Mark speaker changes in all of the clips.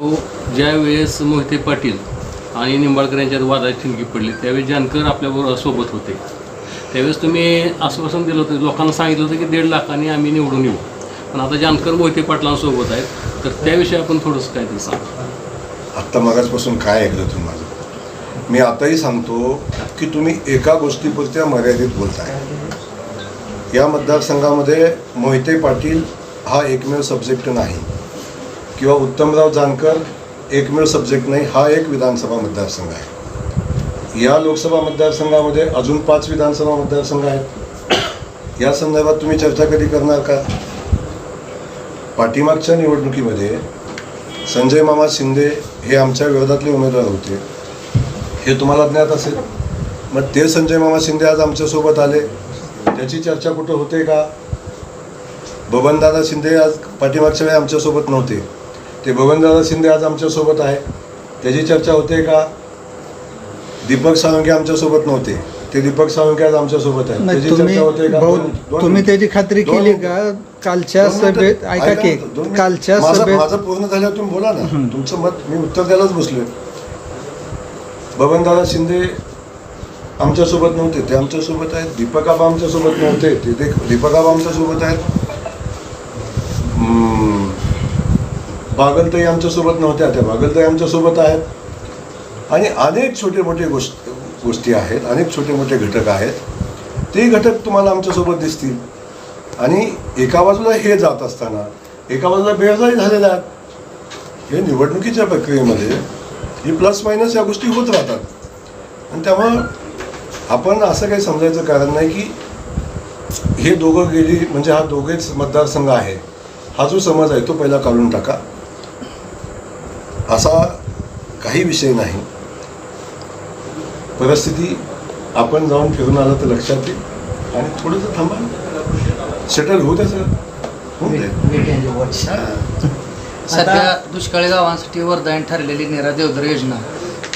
Speaker 1: हो, ज्या वेळेस मोहिते पाटील आणि निंबाळकर यांच्यात वादाची ठिणगी पडली त्यावेळी जानकर आपल्याबरोबर सोबत होते. त्यावेळेस तुम्ही आश्वासन दिलं होतं लोकांना सांगितलं होतं की दीड लाखांनी आम्ही निवडून येऊ. पण आता जानकर मोहिते पाटलांसोबत आहेत तर त्याविषयी आपण थोडंसं काहीतरी सांग.
Speaker 2: आत्ता मगाचपासून काय ऐकलं तुम्ही माझं? मी आताही सांगतो की तुम्ही एका गोष्टीपुरत्या मर्यादित बोलताय. या मतदारसंघामध्ये मोहिते पाटील हा एकमेव सब्जेक्ट नाही. किंवा उत्तमराव जानकर एकमेव सब्जेक्ट नाही हा एक विधानसभा मतदारसंघ आहे. या लोकसभा मतदारसंघामध्ये अजून पाच विधानसभा मतदारसंघ आहेत. या संदर्भात तुम्ही चर्चा कधी करणार का? पाठीमागच्या निवडणुकीमध्ये संजय मामा शिंदे हे आमच्या विरोधातले उमेदवार होते. हे तुम्हाला ज्ञात असेल. मग ते संजय मामा शिंदे आज आमच्यासोबत आले. त्याची चर्चा कुठं होते का? बबनदादा शिंदे आज पाठीमागच्या वेळी आमच्यासोबत नव्हते. ते बबनदादा शिंदे आज आमच्यासोबत आहे. त्याची चर्चा होते का? दीपक सावंके आमच्यासोबत नव्हते. ते दीपक सावंके आज आमच्यासोबत आहे त्याची चर्चा होते का?
Speaker 3: तुम्ही. त्याची खात्री केली. का? कालच्या. सभेत ऐका की. कालच्या सभेत
Speaker 2: माझं पूर्ण झाल्यावर तुम्ही बोला ना. तुमचं मत मी उत्तर द्यायलाच बसलोय. बबनदादा शिंदे आमच्यासोबत नव्हते. ते आमच्यासोबत आहेत. दीपक आबा आमच्यासोबत नव्हते. ते दीपक आबा आमच्यासोबत आहेत. बागलताई आमच्यासोबत नव्हत्या त्या बागलताई आमच्यासोबत आहेत. आणि अनेक छोटे मोठे गोष्ट गोष्टी आहेत अनेक छोटे मोठे घटक आहेत. ते घटक तुम्हाला आमच्यासोबत दिसतील. आणि एका बाजूला हे जात असताना एका बाजूला बेरजारी झालेल्या आहेत. हे निवडणुकीच्या प्रक्रियेमध्ये ही प्लस मायनस या गोष्टी होत राहतात. आणि त्यामुळं आपण असं काही समजायचं कारण नाही की हे दोघं गेली म्हणजे हा दोघेच मतदारसंघ आहे. हा जो समज आहे तो पहिला काढून टाका. असा काही विषय नाही. परिस्थिती आपण जाऊन फिरून आलं तर लक्षात येईल. आणि थोडंसं थांबा. सेटल होऊ द्या सर.
Speaker 4: सध्या दुष्काळी गावांसाठी वरदान ठरलेली निरा देवधर योजना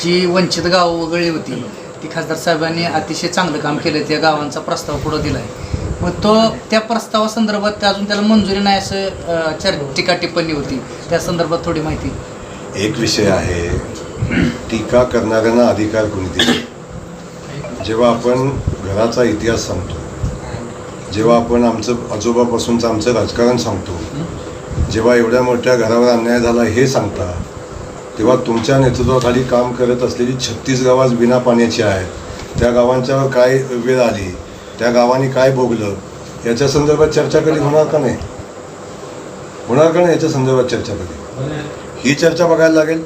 Speaker 4: जी वंचित गावं वगळी होती. ती खासदार साहेबांनी अतिशय चांगलं काम केलं त्या गावांचा प्रस्ताव पुढं दिलाय. मग तो त्या प्रस्तावासंदर्भात अजून त्याला मंजुरी नाही असं चर टीका टिप्पणी होती. त्या संदर्भात थोडी माहिती
Speaker 2: एक विषय आहे. टीका करणाऱ्यांना अधिकार कोणी दिले जेव्हा आपण घराचा इतिहास सांगतो जेव्हा आपण आमचं आजोबापासूनचं आमचं राजकारण सांगतो जेव्हा एवढ्या मोठ्या घरावर अन्याय झाला हे सांगता तेव्हा तुमच्या नेतृत्वाखाली काम करत असलेली छत्तीस गावात बिना पाण्याची आहेत. त्या गावांच्यावर काय वेळ आली? त्या गावांनी काय भोगलं? याच्या संदर्भात चर्चा कधी होणार का नाही? होणार का नाही याच्या संदर्भात चर्चा कधी? ही चर्चा बघायला लागेल.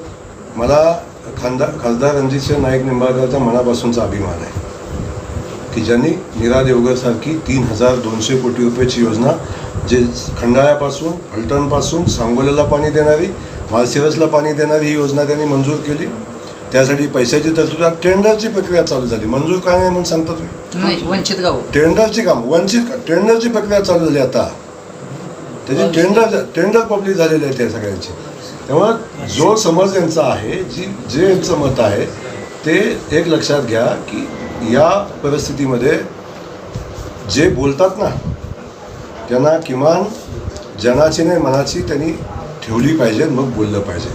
Speaker 2: मला खासदार खासदार रणजितसिंह नाईक निंबाळकरचा मनापासूनचा अभिमान आहे. की ज्यांनी नीरा देवगरसारखी तीन हजार दोनशे कोटी रुपयाची योजना जे खंडाळ्यापासून फलटणपासून सांगोल्याला पाणी देणारी माळशिरसला पाणी देणारी ही योजना त्यांनी मंजूर केली. त्यासाठी पैशाची तरतूद टेंडरची प्रक्रिया चालू झाली. मंजूर काय नाही म्हणून सांगता तुम्ही?
Speaker 4: वंचित गाव
Speaker 2: टेंडरची काम वंचित टेंडरची प्रक्रिया चालू झाली आता. त्याची टेंडर टेंडर पब्लिक झालेली आहे त्या सगळ्यांची. तेव्हा जो समज यांचा आहे जी जे यांचं मत आहे ते एक लक्षात घ्या की या परिस्थितीमध्ये जे बोलतात ना त्यांना किमान जनाची नाही मनाची त्यांनी ठेवली पाहिजे मग बोललं पाहिजे.